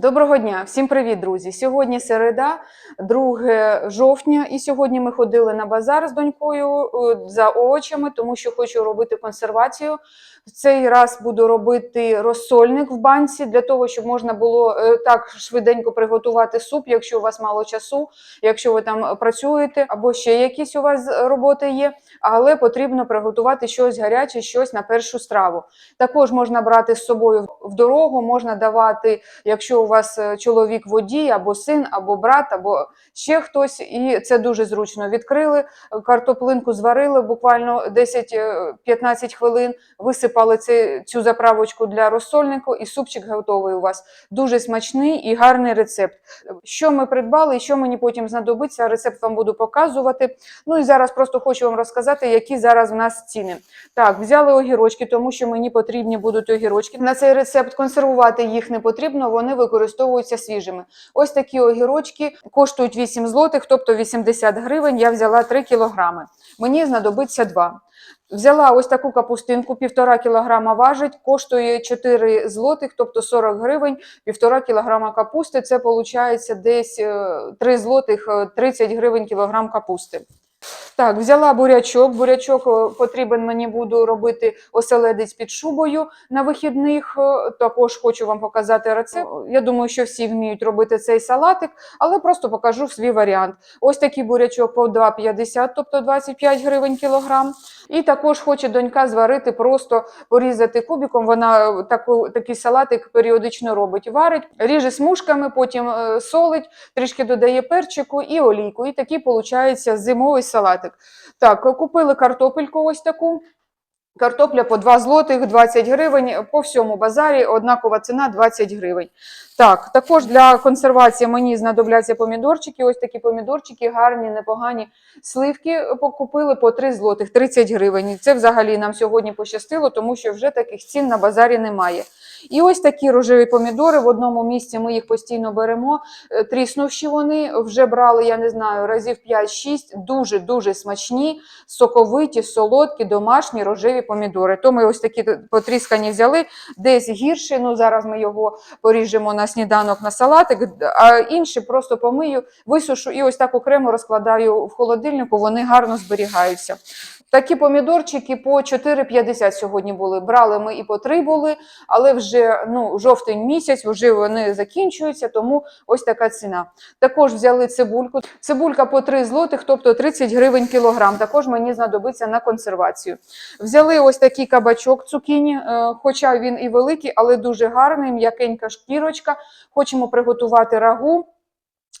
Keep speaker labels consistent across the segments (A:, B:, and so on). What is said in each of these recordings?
A: Доброго дня, всім привіт, друзі! Сьогодні середа, 2 жовтня, і сьогодні ми ходили на базар з донькою е, за овочами, тому що хочу робити консервацію. В цей раз буду робити розсольник в банці для того, щоб можна було е, так швиденько приготувати суп, якщо у вас мало часу, якщо ви там працюєте, або ще якісь у вас роботи є. Але потрібно приготувати щось гаряче, щось на першу страву. Також можна брати з собою в дорогу, можна давати якщо вас е, чоловік водій, або син, або брат, або ще хтось, і це дуже зручно. Відкрили е, картоплинку, зварили буквально 10-15 хвилин, висипали цю заправочку для розсольнику, і супчик готовий у вас. Дуже смачний і гарний рецепт. Що ми придбали і що мені потім знадобиться, рецепт вам буду показувати. Ну і зараз просто хочу вам розказати, які зараз в нас ціни. Так, взяли огірочки, тому що мені потрібні будуть огірочки. На цей рецепт консервувати їх не потрібно, вони використовуються свіжими. Ось такі огірочки коштують 8 злотих, тобто 80 гривень. Я взяла 3 кілограми. Мені знадобиться 2. Взяла ось таку капустинку, півтора кілограма важить, коштує 4 злотих, тобто 40 гривень, півтора кілограма капусти. Це виходить десь е, 3 злотих, е, 30 гривень кілограм капусти. Так, взяла бурячок. Бурячок е, потрібен мені буду робити оселедець під шубою на вихідних. Е, Також хочу вам показати рецепт. Я думаю, що всі вміють робити цей салатик, але просто покажу свій варіант. Ось такий бурячок по 2,50, тобто 25 гривень кілограм. І також хоче донька зварити, просто порізати кубіком. Вона е, таку, такий салатик періодично робить. Варить, ріже смужками, потім е, солить, трішки додає перчику і олійку. І такий виходить зимовий салатик. Так, купили картопельку ось таку. Картопля по 2 злотих, 20 гривень, по всьому базарі однакова ціна 20 гривень. Так, також для консервації мені знадобляться помідорчики. Ось такі помідорчики, гарні, непогані сливки покупили по 3 злотих, 30 гривень. Це взагалі нам сьогодні пощастило, тому що вже таких цін на базарі немає. І ось такі рожеві помідори. В одному місці ми їх постійно беремо. Е, Тріснувші вони вже брали, я не знаю, разів 5-6. Дуже дуже смачні, соковиті, солодкі, домашні рожеві помідори. То ми ось такі потріскані взяли, десь гірше. Ну зараз ми його поріжемо на сніданок на салатик, а інші просто помию, висушу і ось так окремо розкладаю в холодильнику. Вони гарно зберігаються. Такі помідорчики по 4,50 сьогодні були. Брали ми і по 3 були, але вже ну, жовтень місяць, вже вони закінчуються, тому ось така ціна. Також взяли цибульку. Цибулька по 3 злотих, тобто 30 гривень кілограм. Також мені знадобиться на консервацію. Взяли ось такий кабачок цукіні, е, хоча він і великий, але дуже гарний, м'якенька шкірочка. Хочемо приготувати рагу.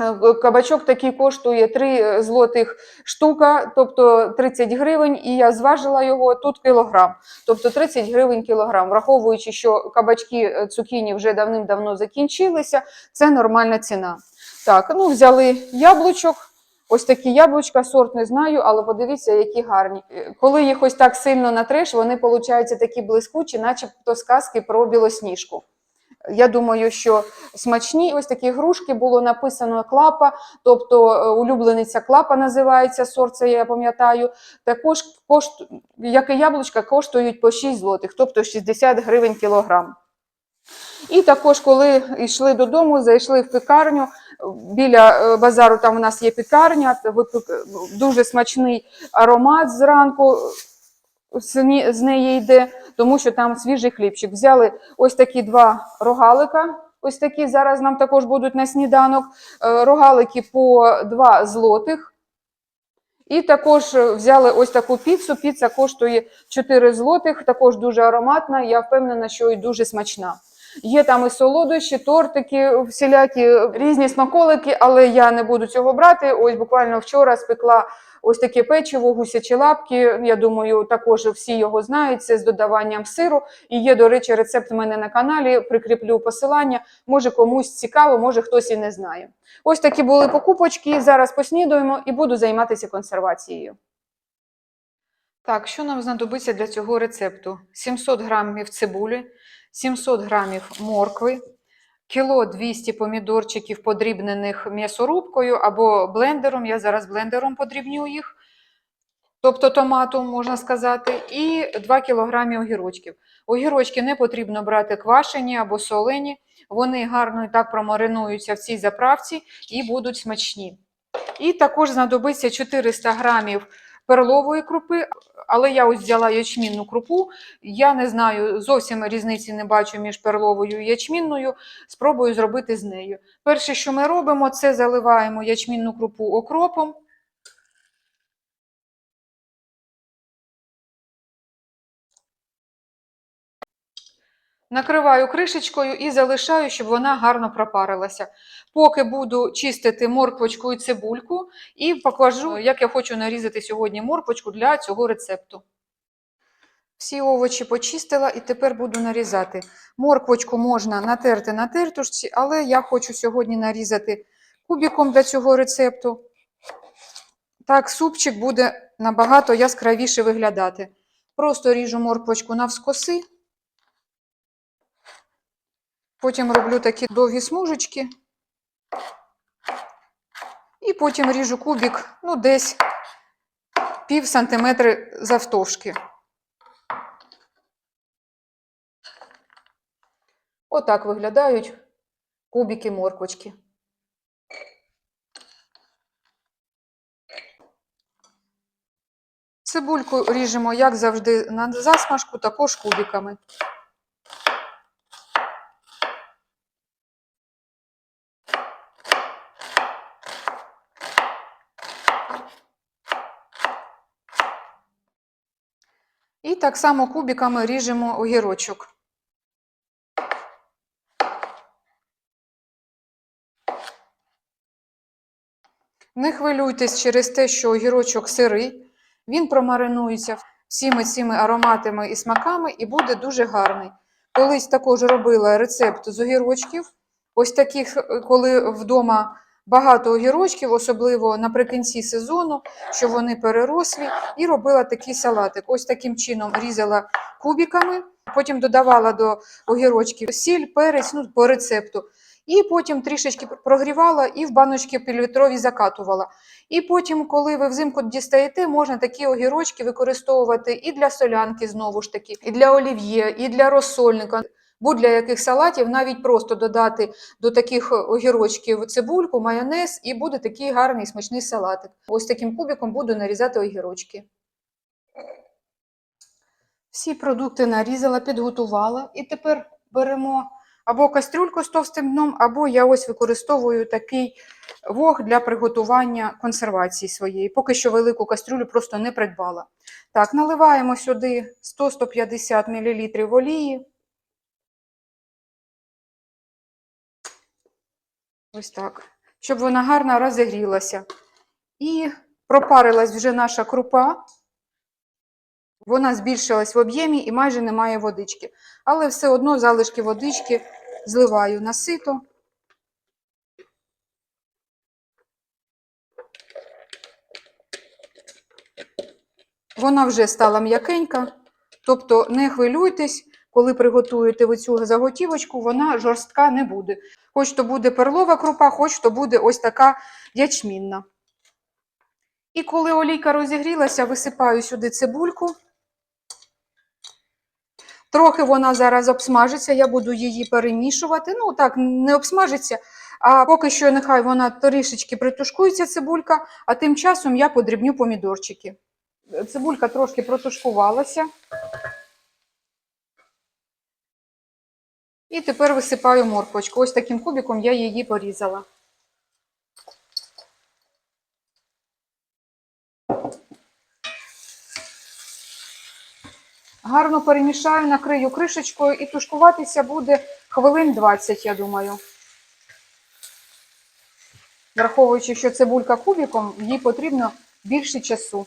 A: Е, Кабачок такий коштує 3 злотих штука, тобто 30 гривень, і я зважила його тут кілограм, тобто 30 гривень кілограм. Враховуючи, що кабачки е, цукіні вже давним-давно закінчилися, це нормальна ціна. Так, ну взяли яблучок. Ось такі яблучка, сорт не знаю, але подивіться, які гарні. Е, Коли їх ось так сильно натреш, вони получаються такі блискучі, начебто сказки про білосніжку. Я думаю, що смачні ось такі грушки було написано клапа, тобто е, улюблениця клапа називається сорт, це я пам'ятаю. Також кошт, як і яблучка, коштують по 6 злотих, тобто 60 гривень кілограм. І також, коли йшли додому, зайшли в пекарню. Біля е, базару там у нас є пекарня, дуже смачний аромат зранку з неї йде, тому що там свіжий хлібчик. Взяли ось такі два рогалика. Ось такі зараз нам також будуть на сніданок. Е, Рогалики по 2 злотих. І також е, взяли ось таку піцу. Піца коштує 4 злотих, також дуже ароматна. Я впевнена, що і дуже смачна. Є там і солодощі, тортики, всілякі різні смаколики, але я не буду цього брати. Ось буквально вчора спекла ось таке печиво, гусячі лапки. Я думаю, також всі його знають. Це з додаванням сиру. І є, до речі, рецепт у мене на каналі. Прикріплю посилання. Може комусь цікаво, може хтось і не знає. Ось такі були покупочки. Зараз поснідуємо і буду займатися консервацією. Так, що нам знадобиться для цього рецепту? 700 грамів цибулі, 700 грамів моркви, кіло 200 помідорчиків подрібнених м'ясорубкою або блендером. Я зараз блендером подрібню їх. тобто томату, можна сказати, і 2 кг огірочків. Огірочки не потрібно брати квашені або солені, вони гарно і так промаринуються в цій заправці і будуть смачні. І також знадобиться 400 грамів перлової крупи, але я ось взяла ячмінну крупу. Я не знаю, зовсім різниці не бачу між перловою і ячмінною. Спробую зробити з нею. Перше, що ми робимо, це заливаємо ячмінну крупу окропом. Накриваю кришечкою і залишаю, щоб вона гарно пропарилася. Поки буду чистити морквочку і цибульку, і покажу, як я хочу нарізати сьогодні морквочку для цього рецепту. Всі овочі почистила і тепер буду нарізати. Морквочку можна натерти на тертушці, але я хочу сьогодні нарізати кубиком для цього рецепту. Так, супчик буде набагато яскравіше виглядати. Просто ріжу морквочку навскоси. Потім роблю такі довгі смужечки. І потім ріжу кубик, ну, десь пів сантиметри завтовшки. Отак виглядають кубики морквочки. Цибульку ріжемо, як завжди, на засмажку, також кубиками. Так само кубиками ріжемо огірочок. Не хвилюйтесь через те, що огірочок сирий, він промаринується всіми цими ароматами і смаками і буде дуже гарний. Колись також робила рецепт з огірочків. Ось таких, е, коли вдома багато огірочків, особливо наприкінці сезону, що вони перерослі, і робила такий салатик. Ось таким чином різала кубиками, потім додавала до огірочків сіль, перець, ну, по рецепту. І потім трішечки прогрівала і в баночки півлітрові закатувала. І потім, коли ви взимку дістаєте, можна такі огірочки використовувати і для солянки, знову ж таки, і для олів'є, і для розсольника. Будь-для яких салатів, навіть просто додати до таких огірочків цибульку, майонез, і буде такий гарний смачний салатик. Ось таким кубиком буду нарізати огірочки. Всі продукти нарізала, підготувала, і тепер беремо або кастрюльку з товстим дном, або я ось використовую такий вог для приготування консервації своєї. Поки що велику кастрюлю просто не придбала. Так, наливаємо сюди 100-150 мл олії. Ось так. Щоб вона гарно розігрілася. І пропарилась вже наша крупа. Вона збільшилась в об'ємі і майже немає водички. Але все одно залишки водички зливаю на сито. Вона вже стала м'якенька, тобто не хвилюйтесь, коли приготуєте ви цю заготівочку, вона жорстка не буде. Хоч то буде перлова крупа, хоч то буде ось така ячмінна. І коли олійка розігрілася, висипаю сюди цибульку. Трохи вона зараз обсмажиться, я буду її перемішувати. Ну, так, не обсмажиться, а поки що нехай вона трішечки притушкується, цибулька, а тим часом я подрібню помідорчики. Цибулька трошки протушкувалася. І тепер висипаю морквочку. Ось таким кубиком я її порізала. Гарно перемішаю, накрию кришечкою і тушкуватися буде хвилин 20, я думаю. Враховуючи, що цибулька кубиком, їй потрібно більше часу.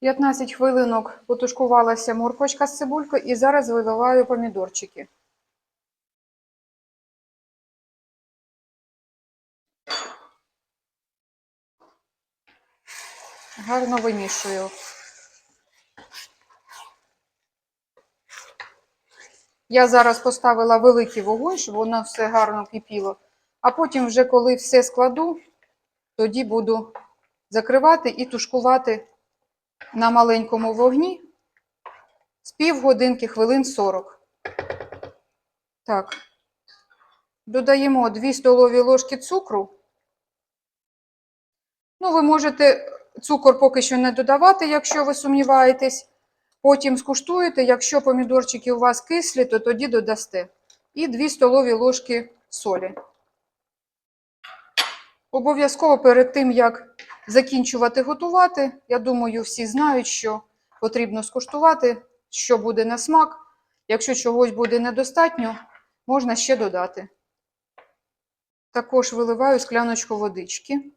A: П'ятнадцять хвилинок потушкувалася морквочка з цибулькою і зараз виливаю помідорчики. Гарно вимішую. Я зараз поставила великий вогонь, щоб воно все гарно кипіло. А потім, вже коли все складу, тоді буду закривати і тушкувати на маленькому вогні з півгодинки, хвилин 40. Так. Додаємо 2 столові ложки цукру. Ну, ви можете цукор поки що не додавати, якщо ви сумніваєтесь. Потім скуштуєте, якщо помідорчики у вас кислі, то тоді додасте. І 2 столові ложки солі. Обов'язково перед тим, як закінчувати готувати, я думаю, всі знають, що потрібно скуштувати, що буде на смак. Якщо чогось буде недостатньо, можна ще додати. Також виливаю скляночку водички.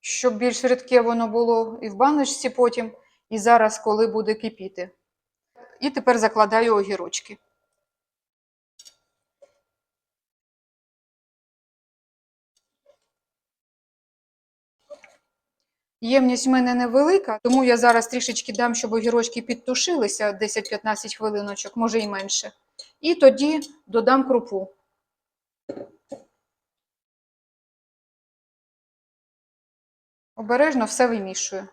A: Щоб більш рідке воно було і в баночці потім, і зараз, коли буде кипіти. І тепер закладаю огірочки. Ємність в мене невелика, тому я зараз трішечки дам, щоб огірочки підтушилися 10-15 хвилиночок, може і менше. І тоді додам крупу. Обережно все вимішую.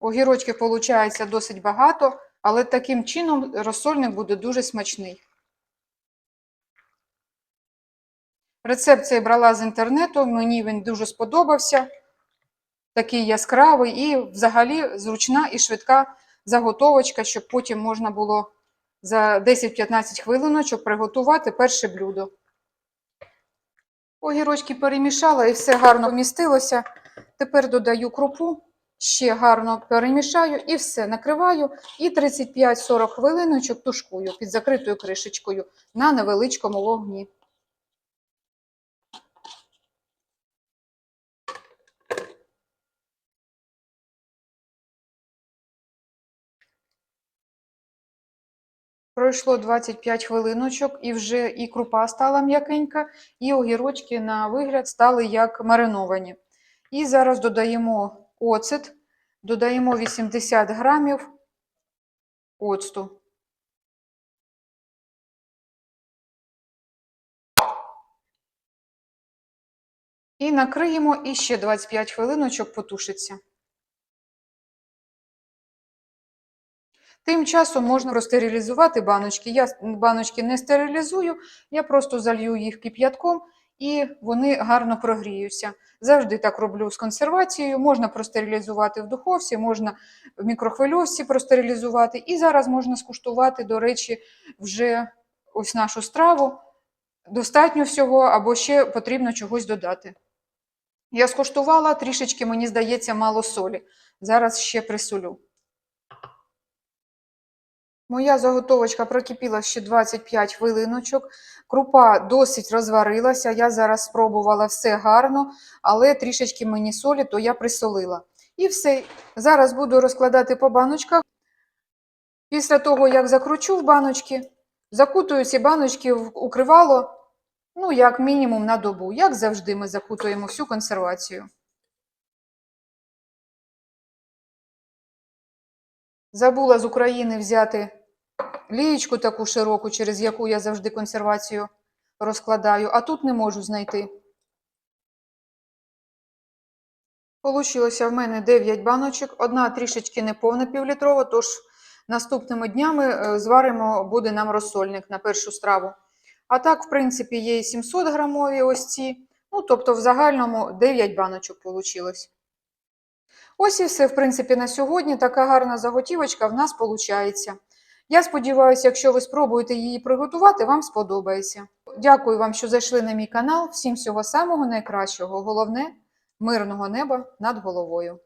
A: Огірочки виходить досить багато, але таким чином розсольник буде дуже смачний. Рецепт цей брала з інтернету, мені він дуже сподобався. Такий яскравий і взагалі зручна і швидка заготовочка, щоб потім можна було за 10-15 хвилиночок приготувати перше блюдо. Огірочки перемішала і все гарно вмістилося. Тепер додаю крупу, ще гарно перемішаю і все накриваю. І 35-40 хвилиночок тушкую під закритою кришечкою на невеличкому вогні. Пройшло 25 хвилиночок, і вже і крупа стала м'якенька, і огірочки на вигляд стали як мариновані. І зараз додаємо оцет, додаємо 80 грамів оцту. І накриємо і ще 25 хвилиночок потушиться. Тим часом можна простерилізувати баночки. Я баночки не стерилізую, я просто залью їх кип'ятком і вони гарно прогріються. Завжди так роблю з консервацією. Можна простерилізувати в духовці, можна в мікрохвильовці простерилізувати. І зараз можна скуштувати, до речі, вже ось нашу страву. Достатньо всього, або ще потрібно чогось додати. Я скуштувала, трішечки, мені здається, мало солі. Зараз ще присолю. Моя заготовочка прокипіла ще 25 хвилиночок. Крупа досить розварилася. Я зараз спробувала все гарно, але трішечки мені солі, то я присолила. І все. Зараз буду розкладати по баночках. Після того, як закручу в баночки, закутую ці баночки в укривало, ну, як мінімум на добу. Як завжди, ми закутуємо всю консервацію. Забула з України взяти лієчку таку широку, через яку я завжди консервацію розкладаю, а тут не можу знайти. Получилося в мене 9 баночок, одна трішечки неповна півлітрова, тож наступними днями е, зваримо, буде нам розсольник на першу страву. А так, в принципі, є і 700 грамові ось ці. Ну, тобто, в загальному 9 баночок вийшло. Ось і все, в принципі, на сьогодні. Така гарна заготівочка в нас виходить. Я сподіваюся, якщо ви спробуєте її приготувати, вам сподобається. Дякую вам, що зайшли на мій канал. Всім всього самого найкращого. Головне мирного неба над головою.